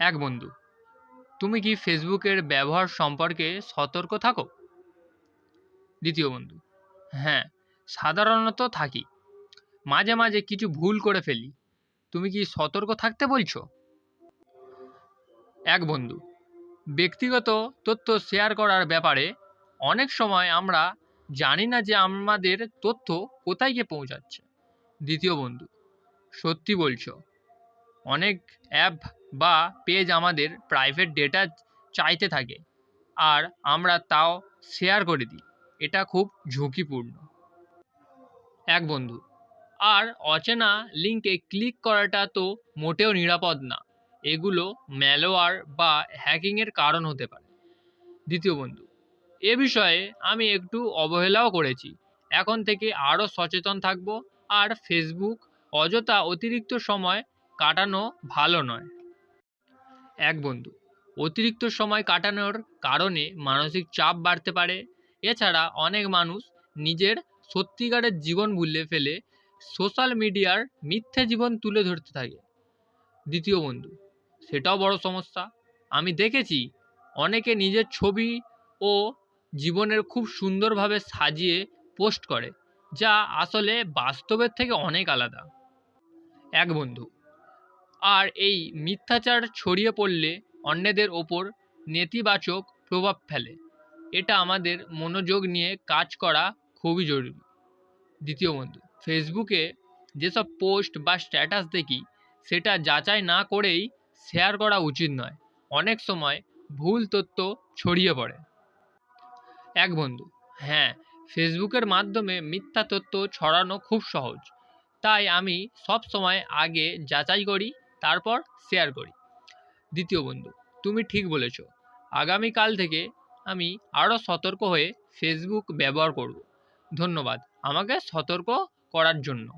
এক বন্ধু। তুমি কি ফেসবুকের ব্যবহার সম্পর্কে সতর্ক থাকো? দ্বিতীয় বন্ধু। হ্যাঁ সাধারণত থাকি। মাঝে মাঝে কিছু ভুল করে ফেলি। তুমি কি সতর্ক থাকতে বলছো? এক বন্ধু। ব্যক্তিগত তথ্য শেয়ার করার ব্যাপারে অনেক সময় আমরা জানি না যে আমাদের তথ্য কোথায় গিয়ে পৌঁছাচ্ছে। দ্বিতীয় বন্ধু। সত্যি বলছো অনেক অ্যাপ বা পেজ আমাদের প্রাইভেট ডেটা চাইতে থাকে। আর আমরা তাও শেয়ার করে দিই। এটা খুব ঝুঁকিপূর্ণ। এক বন্ধু, আর অচেনা লিঙ্কে ক্লিক করাটা তো মোটেও নিরাপদ না। এগুলো ম্যালওয়্যার বা হ্যাকিংয়ের কারণ হতে পারে। দ্বিতীয় বন্ধু, এ বিষয়ে আমি একটু অবহেলাও করেছি। এখন থেকে আরও সচেতন থাকব। আর ফেসবুক অযথা অতিরিক্ত সময় কাটানো ভালো নয়। এক বন্ধু, অতিরিক্ত সময় কাটানোর কারণে মানসিক চাপ বাড়তে পারে। এছাড়া অনেক মানুষ নিজের সত্যিকারের জীবন ভুলে ফেলে সোশ্যাল মিডিয়ার মিথ্যে জীবন তুলে ধরতে থাকে। দ্বিতীয় বন্ধু, সেটাও বড় সমস্যা। আমি দেখেছি অনেকে নিজের ছবি ও জীবনের খুব সুন্দরভাবে সাজিয়ে পোস্ট করে, যা আসলে বাস্তবের থেকে অনেক আলাদা। এক বন্ধু আর এই মিথ্যাচার ছড়িয়ে পড়লে অন্যদের ওপর নেতিবাচক প্রভাব ফেলে। এটা আমাদের মনোযোগ নিয়ে কাজ করা খুবই জরুরি। দ্বিতীয় বন্ধু, ফেসবুকে যেসব পোস্ট বা স্ট্যাটাস দেখি, সেটা যাচাই না করেই শেয়ার করা উচিত নয়। অনেক সময় ভুল তথ্য ছড়িয়ে পড়ে। এক বন্ধু হ্যাঁ ফেসবুকের মাধ্যমে মিথ্যা তথ্য ছড়ানো খুব সহজ। তাই আমি সব সময় আগে যাচাই করি তারপর শেয়ার করি। দ্বিতীয় বন্ধু, তুমি ঠিক বলেছ, আগামীকাল থেকে আমি আরও সতর্ক হয়ে ফেসবুক ব্যবহার করব। ধন্যবাদ, আমাকে সতর্ক করার জন্য।